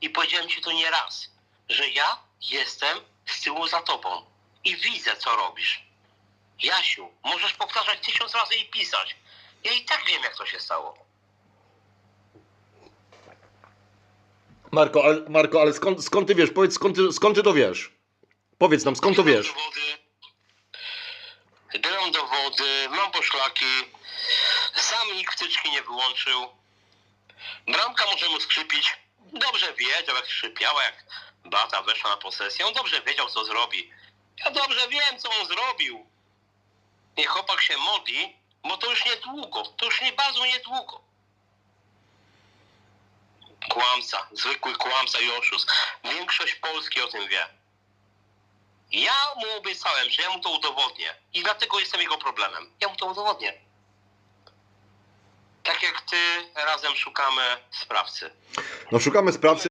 i powiedziałem ci to nie raz, że ja jestem z tyłu za tobą i widzę, co robisz. Jasiu, możesz powtarzać tysiąc razy i pisać. Ja i tak wiem, jak to się stało. Marko, ale, Marko, ale skąd, skąd ty wiesz? Powiedz, skąd ty, skąd ty to wiesz? Powiedz nam, skąd to wiesz? do wody, byłem do wody, mam poszlaki, sam nikt wtyczki nie wyłączył. Bramka może mu skrzypić. Dobrze wiedział, jak skrzypiała, jak Bata weszła na posesję. On dobrze wiedział, co zrobi. Ja dobrze wiem, co on zrobił. Niech chłopak się modli, bo to już niedługo, to już nie bardzo niedługo. Kłamca, zwykły kłamca i oszust. Większość Polski o tym wie. Ja mu obiecałem, że ja mu to udowodnię. I dlatego jestem jego problemem. Ja mu to udowodnię. Tak jak ty, razem szukamy sprawcy. No szukamy sprawcy.